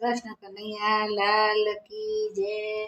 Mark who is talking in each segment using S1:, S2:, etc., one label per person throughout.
S1: કૃષ્ણ કનૈયા લાલ કી જય.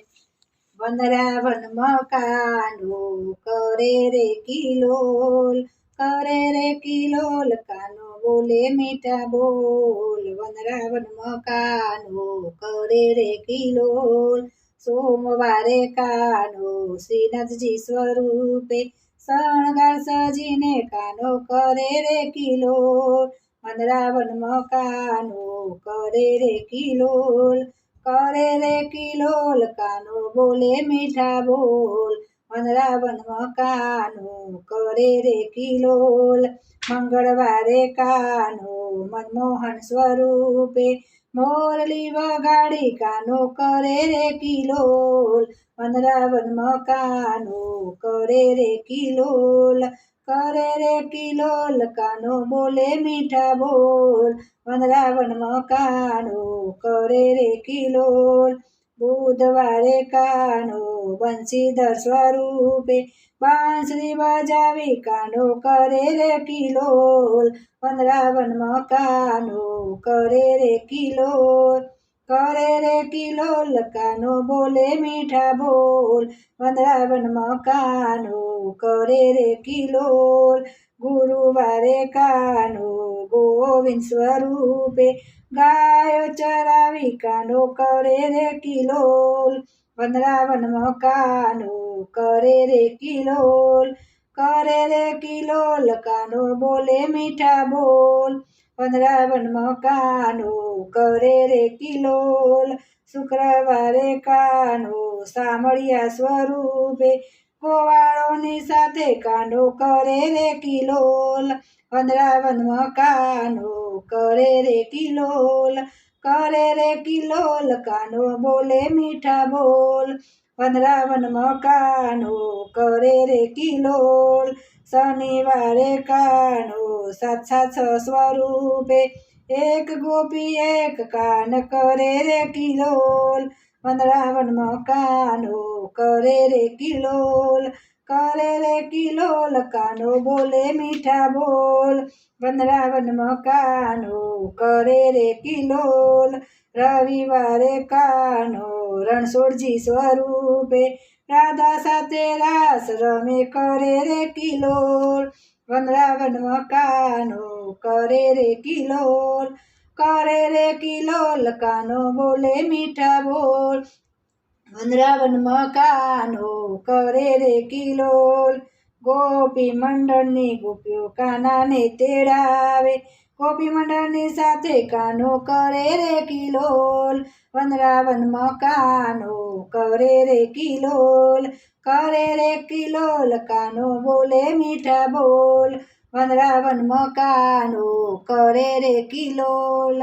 S1: વનરાવન મકાનું, કરે રે કિલોલ, કરે રે કિલોલ, કાનો બોલે મીઠા બોલ. વનરાવન મકાનું, કરે રે કિલોલ, સોમવારે કાનો, શ્રીનાથજી સ્વરૂપે શણગાર સજીને કાનો, કરે રે કિલોલ. વનરાવન મકાનો, કરે રે કિલોલ, કરે રે કિલોલ, કાનો બોલે મીઠા બોલ. વનરાવન મકાનો, કરે રે કિલોલ, મંગળવારે કાનો, મનમોહન સ્વરૂપે. મોરલી વગાડી કાનો, કરે રે કિલોલ વનરાવન મકાનો, કરે રે કિલોલ કરે રે કિલોલ કાનો બોલે મીઠા બોલ. વનરાવન કાનો કરે રે કિલોલ બુધવારે કાનો બંશીધર સ્વરૂપે બાંસરી બજાવી કાનો કરે રે કિલોલ વનરાવન કાનો કરે રે કિલોલ કરે રે કિલોલ કાનો બોલે મીઠા બોલ વનરાવન મકાનો કરે રે કિલોલ, ગુરુવારે કાનો ગોવિંદ સ્વરૂપે ગાયો ચરાવી, કાનો કરે રે કિલોલ વનરાવન મકાનો કરે રે કિલોલ, કરે રે કિલોલ, કાનો બોલે મીઠા બોલ વનરાવન મકાનો, કરે રે કિલોલ. શુક્રવારે કાનો સામળિયા સ્વરૂપે. ગોવાળોની સાથે કાનો, કરે રે કિલોલ. વનરાવન મકાનો, કરે રે કિલોલ. કરે રે કિલોલ કાનો બોલે મીઠા બોલ વનરાવન મકાનો કરે રે કિલોલ શનિવારે કાનો સાત સાત સ્વરૂપે એક ગોપી એક કાન કરે રે કિલોલ વનરાવન મકાનો કરે રે કિલોલ કરે રે કિલોલ કાનો બોલે, મીઠા બોલ. વનરાવન મકાનો કરે રે કિલોલ. રવિવારે કાનો રણછોડજી સ્વરૂપે. રાધા સાથે રાસ રમે, કરે રે કિલોલ. વનરાવન મકાનો કરે રે કિલોલ. કરે રે કિલોલ કાનો બોલે, મીઠા બોલ. વનરાવન મકાનો કરે રે કિલોલ. ગોપી મંડળની ગોપીઓ કાનાને તેડાવે. ગોપી મંડળની સાથે કાનો કરે રે કિલોલ. વનરાવન મકાનો કરે રે કિલોલ. કરે રે કિલોલ, કાનો બોલે મીઠા બોલ. વનરાવન કાનો કરે રે કિલોલ.